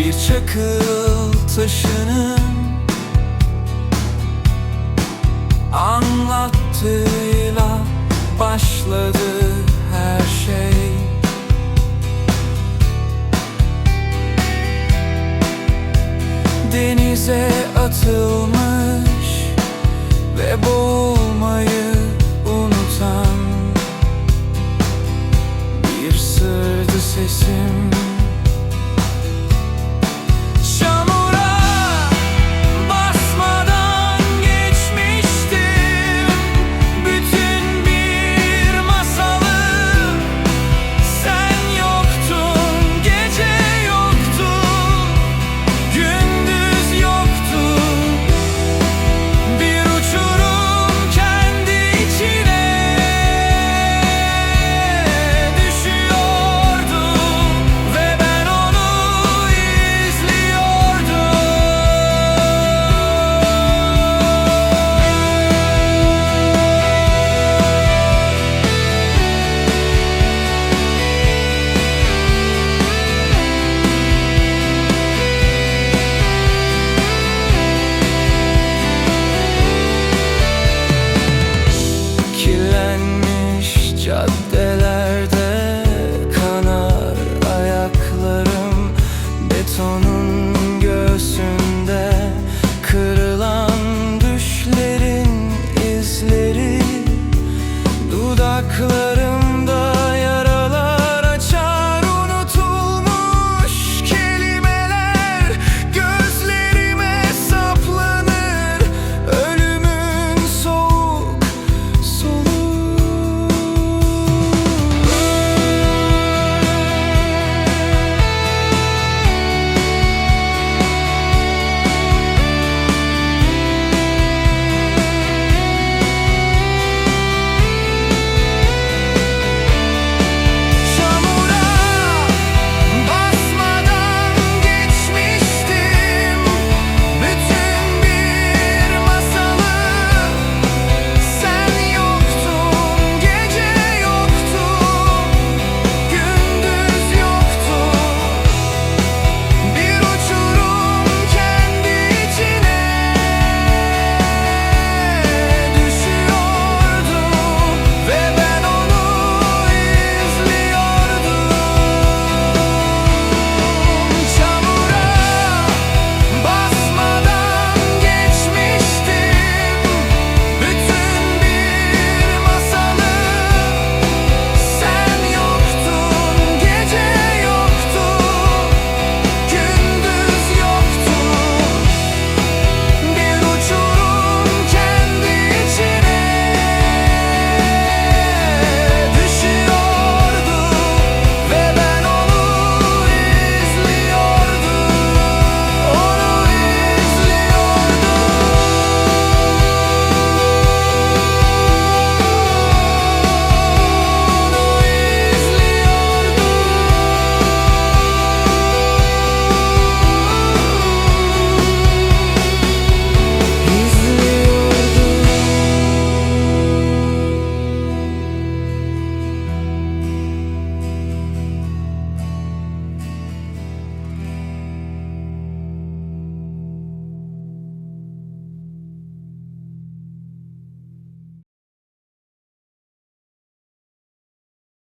Bir çakıl taşının Anlattığıyla başladı her şey. Denize atılmış ve boğulmayı unutan Bir sırdı sesim beijado.